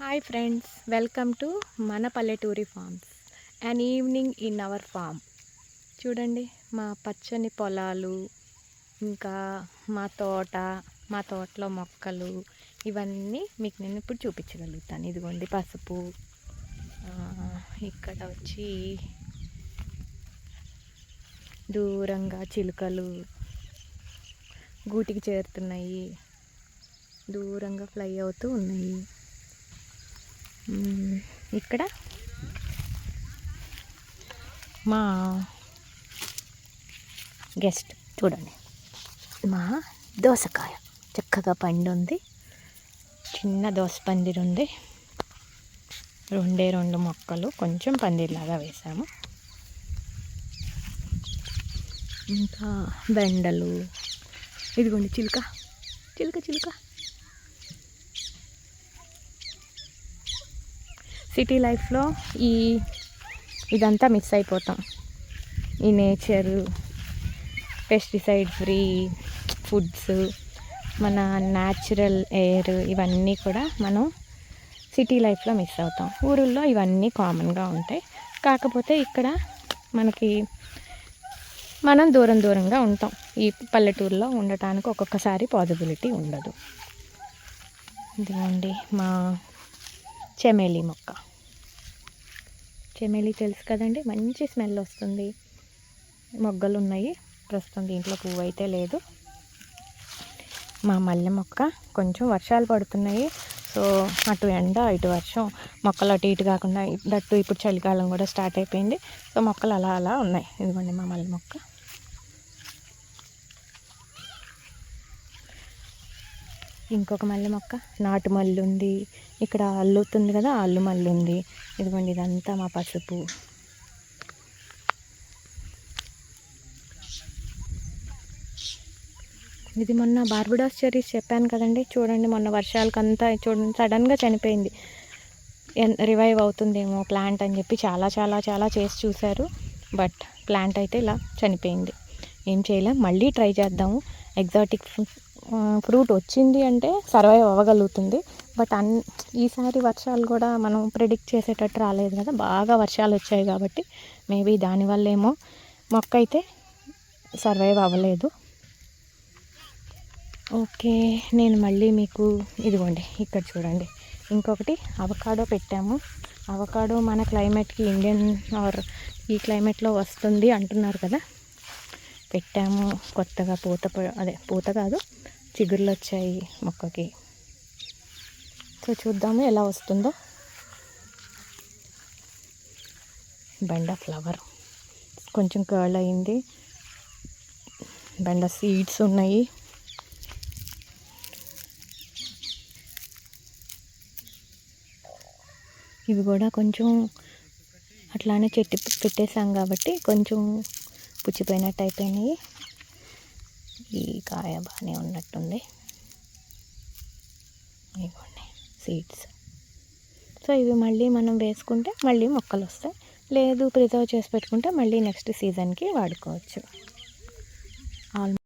Hi friends welcome to మన పల్లెటూరి farms and evening in our farm చూడండి మా పచ్చని పొలాలు ఇంకా మా తోట మా తోటలో మొక్కలు ఇవన్నీ మీకు నేను ఇప్పుడు చూపించగలుగుతాను. ఇదిగోండి పసుపు. ఇక్కడ వచ్చి దూరంగా చిలుకలు గూటికి చేరుతున్నాయి. దూరంగా ఫ్లై అవుతూ ఉన్నాయి. ఇక్కడ? మా గెస్ట్ చూడండి. మా దోసకాయ. చక్కగా పండు ఉంది చిన్న దోస పందిరు ఉంది రెండే రెండు మొక్కలు. కొంచెం పందిరిలాగా వేసాము. ఇంకా బెండలు. ఇదిగోండి చిలుక. చిలుక చిలుక. సిటీ లైఫ్లో ఈ ఇదంతా మిస్ అయిపోతాం. ఈ నేచరు పెస్టిసైడ్ ఫ్రీ ఫుడ్స్ మన న్యాచురల్ ఎయిర్ ఇవన్నీ కూడా మనం సిటీ లైఫ్లో మిస్ అవుతాం. ఊరుల్లో ఇవన్నీ కామన్గా ఉంటాయి. కాకపోతే ఇక్కడ మనకి మనం దూరం దూరంగా ఉంటాం. ఈ పల్లెటూరులో ఉండటానికి ఒక్కొక్కసారి పాసిబిలిటీ ఉండదు. ఇదిగోండి మా చెమేలి మొక్క. చెమేలి తెలుసు కదండి మంచి స్మెల్ వస్తుంది. మొగ్గలు ఉన్నాయి ప్రస్తుతం దీంట్లో పువ్వు అయితే లేదు. మా మల్లె మొక్క కొంచెం వర్షాలు పడుతున్నాయి. సో అటు ఎండ ఇటు వర్షం మొక్కలు అటు ఇటు కాకుండా దట్టు ఇప్పుడు చలికాలం కూడా స్టార్ట్ అయిపోయింది. సో మొక్కలు అలా అలా ఉన్నాయి. ఇదిగోండి మా మల్లె మొక్క. ఇంకొక మల్లె మొక్క. నాటు మల్లి ఉంది. ఇక్కడ అల్లుతుంది కదా అల్లు మల్లి ఉంది. ఇదిగోండి ఇదంతా మా పసుపు. ఇది మొన్న బార్బుడాస్ చెర్రీస్ చెప్పాను కదండి. చూడండి మొన్న వర్షాలకంతా చూడండి సడన్గా చనిపోయింది. రివైవ్ అవుతుందేమో ప్లాంట్ అని చెప్పి చాలా చాలా చాలా చేసి చూశారు. బట్ ప్లాంట్ అయితే ఇలా చనిపోయింది. ఏం చేయలేం మళ్ళీ ట్రై చేద్దాము. ఎగ్జాటిక్ ఫ్రూట్ వచ్చింది అంటే సర్వైవ్ అవ్వగలుగుతుంది. బట్ అన్ ఈసారి వర్షాలు కూడా మనం ప్రిడిక్ట్ చేసేటట్టు రాలేదు కదా. బాగా వర్షాలు వచ్చాయి కాబట్టి మేబీ దానివల్ల ఏమో మొక్క అయితే సర్వైవ్ అవ్వలేదు. ఓకే నేను మళ్ళీ మీకు ఇదిగోండి ఇక్కడ చూడండి. ఇంకొకటి అవకాడో పెట్టాము. అవకాడో మన క్లైమేట్కి ఇండియన్ ఆర్ ఈ క్లైమేట్లో వస్తుంది అంటున్నారు కదా. పెట్టాము కొత్తగా పూత అదే పూత కాదు. చిగుర్లు వచ్చాయి మొక్కకి. సో చూద్దాము ఎలా వస్తుందో. బెండ ఫ్లవర్. కొంచెం కర్ల్ అయింది. బెండ సీడ్స్ ఉన్నాయి. ఇవి కూడా కొంచెం అట్లానే చెట్టు పెట్టేసాం కాబట్టి కొంచెం పుచ్చిపోయినట్టు అయిపోయినాయి. ఈ కాయ బాగానే ఉన్నట్టుంది. ఇవ్వండి సీడ్స్ సో ఇవి మళ్ళీ మనం వేసుకుంటే మళ్ళీ మొక్కలు వస్తాయి. లేదు ప్రిజర్వ్ చేసి పెట్టుకుంటే మళ్ళీ నెక్స్ట్ సీజన్కి వాడుకోవచ్చు. ఆల్